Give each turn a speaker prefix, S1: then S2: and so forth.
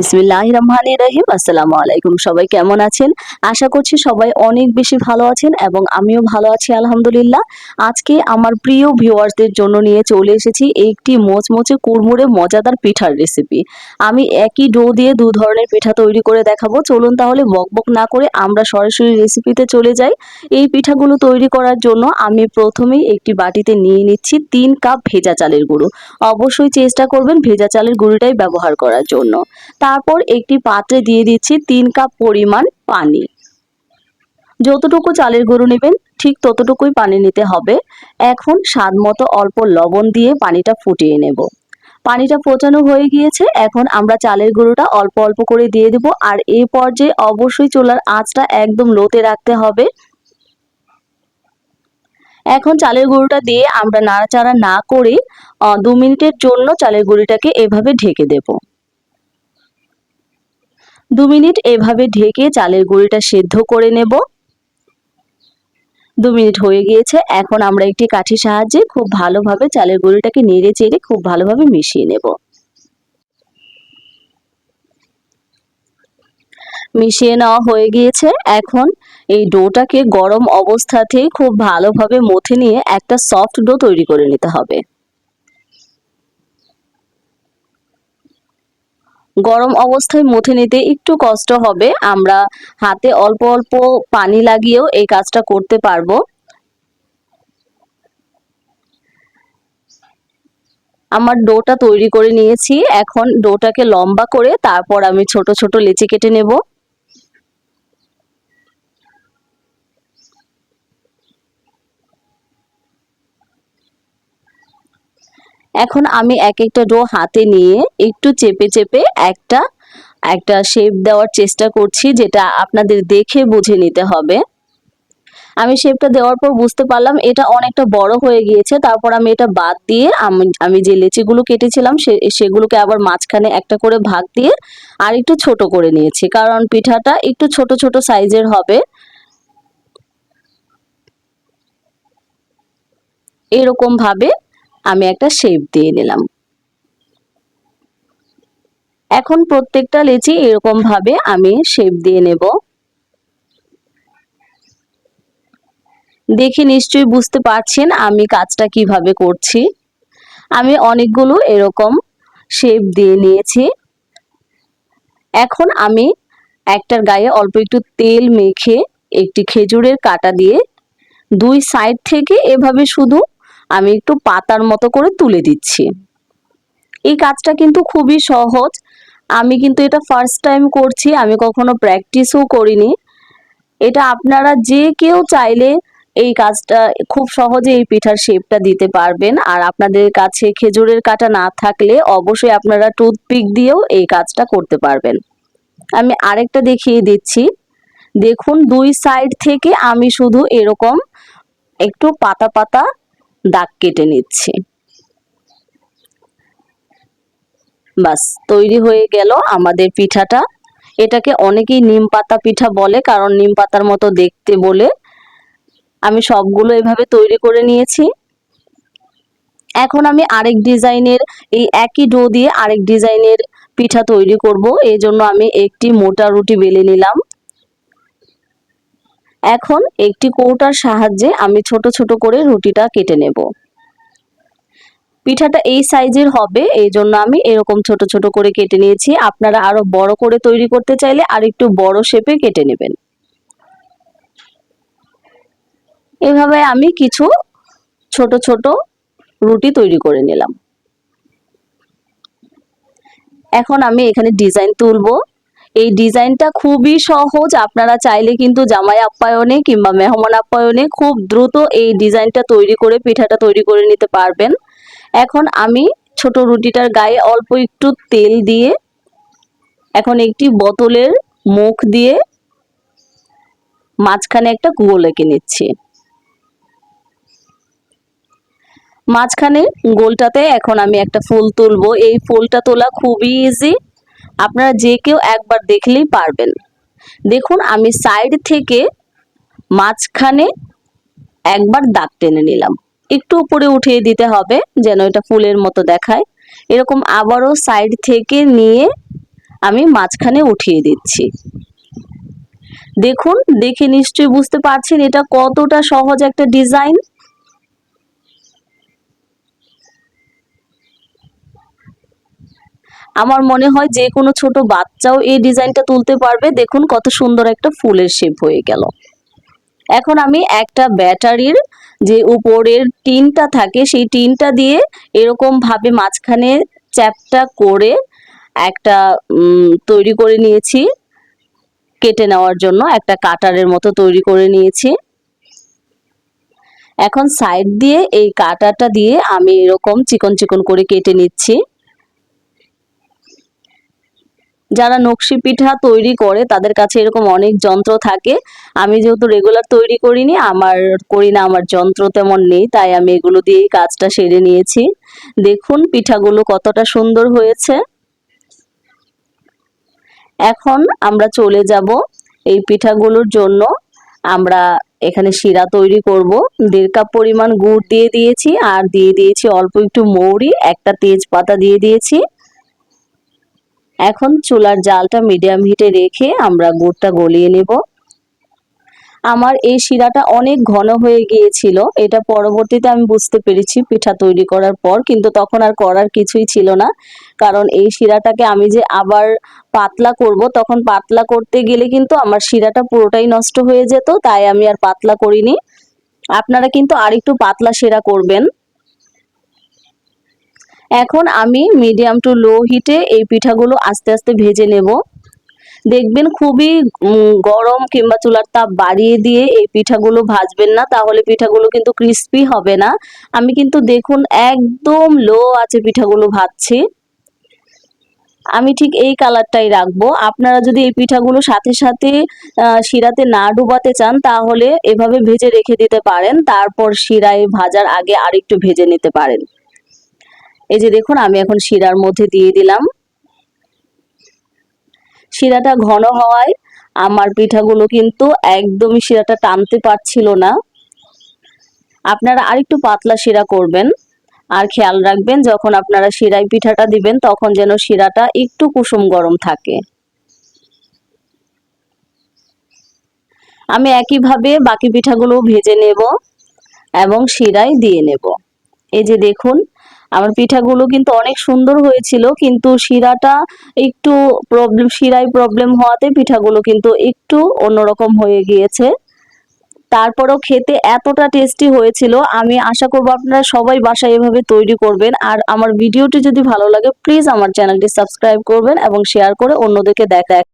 S1: বিসমিল্লাহ রহমান রহিম আসসালামু আলাইকুম সবাই কেমন আছেন? আশা করছি সবাই অনেক বেশি ভালো আছেন এবং আমিও ভালো আছি, আলহামদুলিল্লাহ। আজকে আমার প্রিয় ভিউয়ার্সদের জন্য নিয়ে চলে এসেছি একটি মোচমোচে কুড়মুড়ে মজাদার পিঠার রেসিপি। আমি একই ডো দিয়ে দু ধরনের পিঠা তৈরি করে দেখাবো। চলুন তাহলে বকবক না করে আমরা সরাসরি রেসিপিতে চলে যাই। এই পিঠাগুলো তৈরি করার জন্য আমি প্রথমেই একটি বাটিতে নিয়ে নিচ্ছি তিন কাপ ভেজা চালের গুঁড়ো। অবশ্যই চেষ্টা করবেন ভেজা চালের গুঁড়োটাই ব্যবহার করার জন্য। তারপর একটি পাত্রে দিয়ে দিচ্ছি তিন কাপ পরিমাণ পানি। যতটুকু চালের গুঁড়ো নেবেন, ঠিক ততটুকুই পানি নিতে হবে। এখন স্বাদ মতো অল্প লবণ দিয়ে পানিটা ফুটিয়ে নেব। পানিটা ফোটানো হয়ে গিয়েছে, এখন আমরা চালের গুঁড়োটা অল্প অল্প করে দিয়ে দেব। আর এই পর্যায়ে অবশ্যই চুলার আঁচটা একদম লোতে রাখতে হবে। এখন চালের গুঁড়োটা দিয়ে আমরা নাড়াচাড়া না করে দু মিনিটের জন্য চালের গুঁড়িটাকে এভাবে ঢেকে দেবো। দু মিনিট এভাবে ঢেকে চালের গুঁড়িটা সেদ্ধ করে নেব। দু মিনিট হয়ে গিয়েছে, এখন আমরা একটি কাঠির সাহায্যে খুব ভালোভাবে চালের গুঁড়িটাকে নেড়ে চেড়ে খুব ভালোভাবে মিশিয়ে নেব। মিশিয়ে নেওয়া হয়ে গিয়েছে, এখন এই ডোটাকে গরম অবস্থাতেই খুব ভালোভাবে মথে নিয়ে একটা সফট ডো তৈরি করে নিতে হবে। গরম অবস্থায় মুথে নিতে একটু কষ্ট হবে। আমরা হাতে অল্প অল্প পানি লাগিয়েও এই কাজটা করতে পারব। আমার ডোটা তৈরি করে নিয়েছি। এখন ডোটাকে লম্বা করে তারপর আমি ছোট ছোট লেচি কেটে নেব। এখন আমি এক একটা ডো হাতে নিয়ে একটু চেপে চেপে একটা একটা শেপ দেওয়ার চেষ্টা করছি যেটা আপনাদের দেখে বুঝে নিতে হবে। আমি শেপটা দেওয়ার পর বুঝতে পারলাম এটা অনেকটা বড় হয়ে গিয়েছে, তারপর আমি এটা বাদ দিয়ে আমি আমি যে লেচিগুলো কেটেছিলাম সে, সেগুলোকে আবার মাঝখানে একটা করে ভাগ দিয়ে আর একটু ছোট করে নিয়েছি, কারণ পিঠাটা একটু ছোট ছোট সাইজের হবে। এরকম ভাবে আমি একটা শেপ দিয়ে নিলাম। এখন প্রত্যেকটা লেচি এরকম ভাবে আমি শেপ দিয়ে নেব। দেখে নিশ্চয়ই বুঝতে পারছেন আমি কাজটা কীভাবে করছি। আমি অনেকগুলো এরকম শেপ দিয়ে নিয়েছি। এখন আমি একটার গায়ে অল্প একটু তেল মেখে একটি খেজুরের কাটা দিয়ে দুই সাইড থেকে এভাবে শুধু আমি একটু পাতার মতো করে তুলে দিচ্ছি। এই কাজটা কিন্তু খুবই সহজ। আমি কিন্তু এটা ফার্স্ট টাইম করছি, আমি কখনো প্র্যাকটিসও করিনি। এটা আপনারা যে কেউ চাইলে এই কাজটা খুব সহজে এই পিঠার শেপটা দিতে পারবেন। আর আপনাদের কাছে খেজুরের কাটা না থাকলে অবশ্যই আপনারা টুথপিক দিয়েও এই কাজটা করতে পারবেন। আমি আরেকটা দেখিয়ে দিচ্ছি। দেখুন, দুই সাইড থেকে আমি শুধু এরকম একটু পাতা পাতা দাগ কেটে নিচ্ছি। বাস, তৈরি হয়ে গেল আমাদের পিঠাটা। এটাকে অনেকেই নিম পাতা পিঠা বলে, কারণ নিম পাতার মতো দেখতে বলে। আমি সবগুলো এভাবে তৈরি করে নিয়েছি। এখন আমি আরেক ডিজাইনের, এই একই ডো দিয়ে আরেক ডিজাইনের পিঠা তৈরি করব। এই জন্য আমি একটি মোটা রুটি বেলে নিলাম। এখন একটি কৌটার সাহায্যে আমি ছোট ছোট করে রুটিটা কেটে নেব। পিঠাটা এই সাইজের হবে এই জন্য আমি এরকম ছোট ছোট করে কেটে নিয়েছি। আপনারা আরও বড় করে তৈরি করতে চাইলে আর একটু বড় শেপে কেটে নেবেন। এভাবে আমি কিছু ছোট ছোট রুটি তৈরি করে নিলাম। এখন আমি এখানে ডিজাইন তুলবো। এই ডিজাইনটা খুবই সহজ। আপনারা চাইলে কিন্তু জামাই আপ্যায়নে কিংবা মেহমান আপ্যায়নে খুব দ্রুত এই ডিজাইনটা তৈরি করে, পিঠাটা তৈরি করে নিতে পারবেন। এখন আমি ছোট রুটিটার গায়ে অল্প একটু তেল দিয়ে, এখন একটি বোতলের মুখ দিয়ে মাঝখানে একটা গোল এঁকে নিচ্ছি। মাঝখানে গোলটাতে এখন আমি একটা ফুল তুলবো। এই ফুলটা তোলা খুবই ইজি আপনারা যে কেউ একবার দেখলেই পারবেন। দেখুন, আমি সাইড থেকে মাঝখানে একবার দাগ টেনে নিলাম। একটু উপরে উঠিয়ে দিতে হবে যেন এটা ফুলের মতো দেখায়। এরকম আবারও সাইড থেকে নিয়ে আমি মাঝখানে উঠিয়ে দিচ্ছি। দেখুন, দেখে নিশ্চয়ই বুঝতে পারছেন এটা কতটা সহজ একটা ডিজাইন আমার মনে হয় যে কোনো ছোট বাচ্চাও এই ডিজাইনটা তুলতে পারবে। দেখুন কত সুন্দর একটা ফুলের শেপ হয়ে গেল। এখন আমি একটা ব্যাটারির যে উপরের টিনটা থাকে, সেই টিনটা দিয়ে এরকম ভাবে মাঝখানে চ্যাপটা করে একটা তৈরি করে নিয়েছি। কেটে নেওয়ার জন্য একটা কাটারের মতো তৈরি করে নিয়েছি। এখন সাইড দিয়ে এই কাটারটা দিয়ে আমি এরকম চিকন চিকন করে কেটে নিচ্ছি। যারা নকশি পিঠা তৈরি করে, তাদের কাছে এরকম অনেক যন্ত্র থাকে। আমি যেহেতু রেগুলার তৈরি করিনি, আমার করি না, আমার যন্ত্র তেমন নেই, তাই আমি এগুলো দিয়েই কাজটা সেরে নিয়েছি। দেখুন পিঠাগুলো কতটা সুন্দর হয়েছে। এখন আমরা চলে যাব এই পিঠাগুলোর জন্য। আমরা এখানে শিরা তৈরি করব। দেড় কাপ পরিমাণ গুড় দিয়ে দিয়েছি, আর দিয়ে দিয়েছি অল্প একটু মৌরি, একটা তেজপাতা দিয়ে দিয়েছি। এখন চুলার জালটা মিডিয়াম হিটে রেখে আমরা গুড়টা গলিয়ে নেব। আমার এই শিরাটা অনেক ঘন হয়ে গিয়েছিল, এটা পরবর্তীতে আমি বুঝতে পেরেছি পিঠা তৈরি করার পর, কিন্তু তখন আর করার কিছুই ছিল না। কারণ এই শিরাটাকে আমি যে আবার পাতলা করব, তখন পাতলা করতে গেলে কিন্তু আমার শিরাটা পুরোটাই নষ্ট হয়ে যেত, তাই আমি আর পাতলা করিনি। আপনারা কিন্তু আরেকটু পাতলা শিরা করবেন। এখন আমি মিডিয়াম টু লো হিটে এই পিঠাগুলো আস্তে আস্তে ভেজে নেব। দেখবেন খুবই গরম কিংবা চুলার তাপ বাড়িয়ে দিয়ে এই পিঠাগুলো ভাজবেন না, তাহলে পিঠাগুলো কিন্তু ক্রিস্পি হবে না। আমি কিন্তু দেখুন একদম লো আছে পিঠাগুলো ভাজছি। আমি ঠিক এই কালারটাই রাখব। আপনারা যদি এই পিঠাগুলো সাথে সাথে শিরাতে না ডুবাতে চান, তাহলে এভাবে ভেজে রেখে দিতে পারেন। তারপর শিরায় ভাজার আগে আরেকটু ভেজে নিতে পারেন। এই যে দেখুন, আমি এখন শিরার মধ্যে দিয়ে দিলাম। শিরাটা ঘন হওয়ায় আমার পিঠাগুলো কিন্তু একদমই শিরাটা টানতে পারছিল না। আপনারা আরেকটু পাতলা শিরা করবেন। আর খেয়াল রাখবেন, যখন আপনারা শিরাই পিঠাটা দিবেন, তখন যেন শিরাটা একটু কুসুম গরম থাকে। আমি একইভাবে বাকি পিঠাগুলো ভেজে নেব এবং শিরাই দিয়ে নেব। এই যে দেখুন আমার পিঠাগুলো কিন্তু অনেক সুন্দর হয়েছিল, কিন্তু শিরাটা একটু প্রবলেম শিরায় প্রবলেম হওয়াতে পিঠাগুলো কিন্তু একটু অন্যরকম হয়ে গিয়েছে। তারপরেও খেতে এতটা টেস্টি হয়েছিল, আমি আশা করব আপনারা সবাই বাসায় এভাবে তৈরি করবেন। আর আমার ভিডিওটি যদি ভালো লাগে প্লিজ আমার চ্যানেলটি সাবস্ক্রাইব করবেন এবং শেয়ার করে অন্যদেরকে দেখা